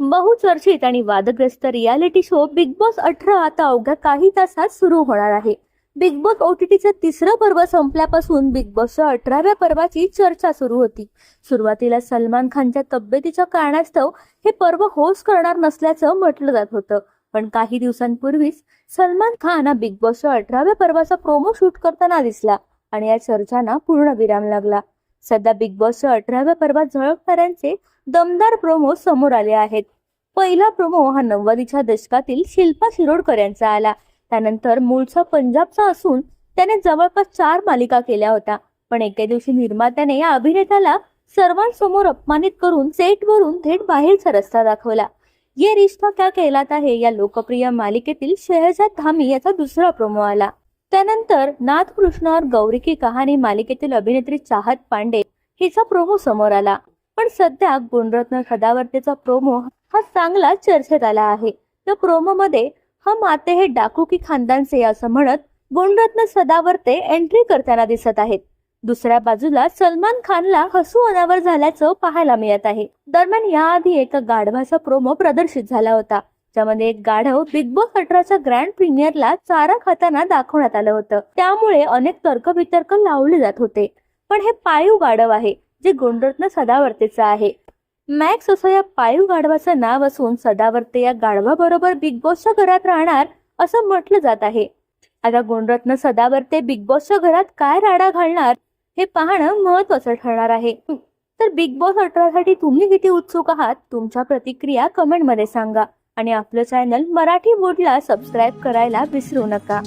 बहुचर्चित आणि वादग्रस्त रियालिटी शो बिग बॉस अठरा आता अवघ्या काही तासात सुरू होणार आहे. बिग बॉस ओटीटीचं तिसरं पर्व संपल्यापासून बिग बॉसच्या अठराव्या पर्वाची चर्चा सुरू होती. सुरुवातीला सलमान खानच्या तब्येतीच्या कारणास्तव हे पर्व होस्ट करणार नसल्याचं म्हटलं जात होतं. पण काही दिवसांपूर्वीच सलमान खान हा बिग बॉसच्या अठराव्या पर्वाचा प्रोमो शूट करताना दिसला आणि या चर्चांना पूर्ण विराम लागला. सध्या बिग बॉसच्या अठराव्या पर्वात झळकणाऱ्यांचे दमदार प्रोमो समोर आले आहेत. पहिला प्रोमो हा नव्वदीच्या दशकातील शिल्पा शिरोडकर यांचा आला. त्यानंतर मूळचा पंजाबचा असून त्याने जवळपास चार मालिका केल्या होत्या. पण एके दिवशी निर्मात्याने या अभिनेत्याला सर्वांसमोर अपमानित करून सेटवरून थेट बाहेरचा रस्ता दाखवला. ये रिश्ता क्या कहलाता आहे या लोकप्रिय मालिकेतील शहजाद धामी याचा दुसरा प्रोमो आला. त्यानंतर नाथ और गौरी की कहाणी मालिकेतील अभिनेत्री चाहत पांडे हिचा प्रोमो समोर आला. पण सध्या गुणरत्न सदावर्तेचा प्रोमो हा चांगला चर्चेत आला आहे. त्या प्रोमो मध्ये हम आते हे डाकू की खानदान से असं म्हणत गुणरत्न सदावर्ते एंट्री करताना दिसत आहेत. दुसऱ्या बाजूला सलमान खानला हसू अनावर झाल्याचं पाहायला मिळत आहे. दरम्यान याआधी एका गाढवाचा प्रोमो प्रदर्शित झाला होता. ज्यामध्ये एक गाढव बिग बॉस अठराच्या ग्रँड प्रीमियरला चारा खाताना दाखवण्यात आलं होतं. त्यामुळे अनेक तर्कवितर्क लावले जात होते. पण हे पाळीव गाढव आहे जे गुणरत्न सदावर्तेचं आहे. मॅक्स असं या पाळीव गाढवाचं नाव असून सदावर्ते या गाढवाबरोबर बिग बॉसच्या घरात राहणार असं म्हटलं जात आहे. आता गुणरत्न सदावर्ते बिग बॉसच्या घरात काय राडा घालणार हे पाहणं महत्वाचं ठरणार आहे. तर बिग बॉस अठरासाठी तुम्ही किती उत्सुक आहात तुमच्या प्रतिक्रिया कमेंटमध्ये सांगा. आणि आपलं चॅनल मराठी बोर्डला सबस्क्राईब करायला विसरू नका.